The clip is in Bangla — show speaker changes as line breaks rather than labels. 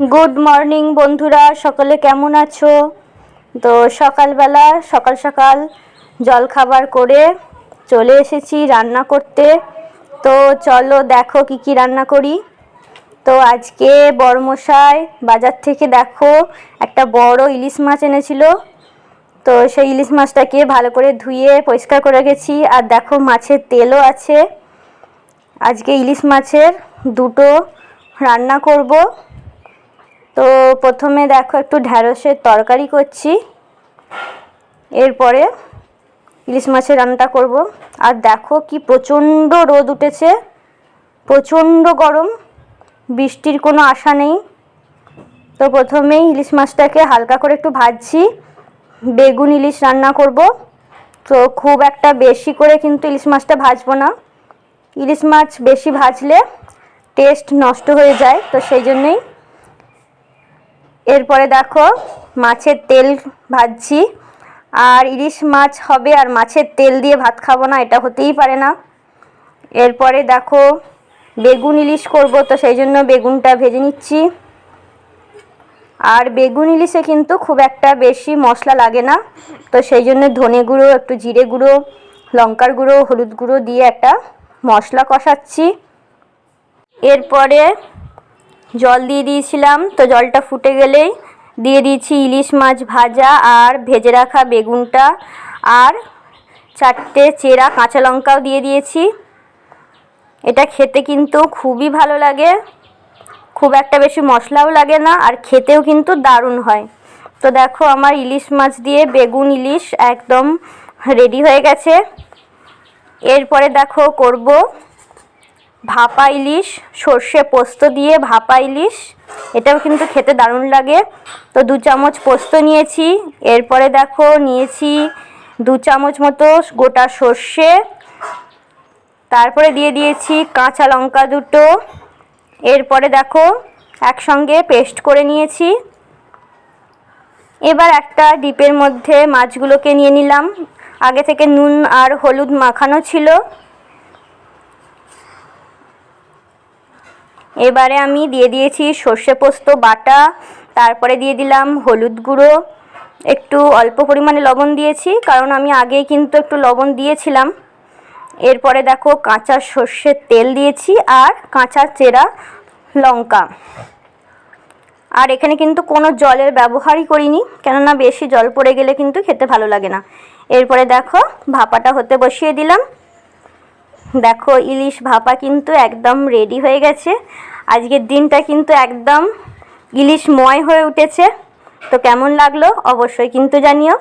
গুড মর্নিং বন্ধুরা। সকলে কেমন আছো? তো সকালবেলা, সকাল সকাল জল খাবার করে চলে এসেছি রান্না করতে। তো চলো দেখো কি কি রান্না করি। তো আজকে বড়মশাই বাজার থেকে দেখো একটা বড় ইলিশ মাছ এনেছিল। তো সেই ইলিশ মাছটাকে ভালো করে ধুয়ে পরিষ্কার করে রেখেছি। আর দেখো মাছের তেলও আছে। আজকে ইলিশ মাছের দুটো রান্না করব। তো প্রথমে দেখো একটু ঢ্যাঁড়সের তরকারি করছি। এরপরে ইলিশ মাছের রান্নাটা করব। আর দেখো কি প্রচণ্ড রোদ উঠেছে। প্রচণ্ড গরম। বৃষ্টির কোনো আশা নেই। তো প্রথমেই ইলিশ মাছটাকে হালকা করে একটু ভাজছি। বেগুন ইলিশ রান্না করব। তো খুব একটা বেশি করে কিন্তু ইলিশ মাছটা ভাজবো না। ইলিশ মাছ বেশি ভাজলে টেস্ট নষ্ট হয়ে যায়। তো সেই জন্যই এরপরে দেখো মাছের তেল ভাজছি। আর ইলিশ মাছ হবে আর মাছের তেল দিয়ে ভাত খাব না, এটা হতেই পারে না। এরপরে দেখো বেগুন ইলিশ করব, তো সেই জন্য বেগুনটা ভেজে নিচ্ছি। আর বেগুন ইলিশে কিন্তু খুব একটা বেশি মশলা লাগে না, তো সেই জন্য ধনে গুঁড়ো, একটু জিরে গুঁড়ো, লঙ্কার গুঁড়ো, হলুদ গুঁড়ো দিয়ে একটা মশলা কষাচ্ছি। এরপরে জল দিয়ে দিয়েছিলাম, তো জলটা ফুটে গেলেই দিয়ে দিয়েছি ইলিশ মাছ ভাজা আর ভেজে রাখা বেগুনটা আর চারটে চেরা কাঁচা লঙ্কাও দিয়ে দিয়েছি। এটা খেতে কিন্তু খুবই ভালো লাগে, খুব একটা বেশি মশলাও লাগে না আর খেতেও কিন্তু দারুণ হয়। তো দেখো আমার ইলিশ মাছ দিয়ে বেগুন ইলিশ একদম রেডি হয়ে গেছে। এরপরে দেখো করব ভাপা ইলিশ, সর্ষে পোস্ত দিয়ে ভাপা ইলিশ। এটাও কিন্তু খেতে দারুণ লাগে। তো দু চামচ পোস্ত নিয়েছি। এরপরে দেখো, নিয়েছি দু চামচ মতো গোটা সর্ষে। তারপরে দিয়ে দিয়েছি কাঁচা লঙ্কা দুটো। এরপরে দেখো, একসঙ্গে পেস্ট করে নিয়েছি। এবার একটা ডিপের মধ্যে মাছগুলোকে নিয়ে নিলাম। আগে থেকে নুন আর হলুদ মাখানো ছিল। এবারে আমি দিয়ে দিয়েছি সর্ষে পোস্ত বাটা, তারপরে দিয়ে দিলাম হলুদ গুঁড়ো। একটু অল্প পরিমাণে লবণ দিয়েছি, কারণ আমি আগেই কিন্তু একটু লবণ দিয়েছিলাম। এরপরে দেখো কাঁচা সর্ষের তেল দিয়েছি আর কাঁচা চেরা লঙ্কা। আর এখানে কিন্তু কোনো জলের ব্যবহারই করিনি, কেননা বেশি জল পড়ে গেলে কিন্তু খেতে ভালো লাগে না। এরপরে দেখো ভাপাটা হতে বসিয়ে দিলাম। দেখো ইলিশ ভাপা কিন্তু একদম রেডি হয়ে গেছে। আজকের দিনটা কিন্তু একদম ইলিশময় হয়ে উঠেছে। তো কেমন লাগল? অবশ্যই কিন্তু জানিও।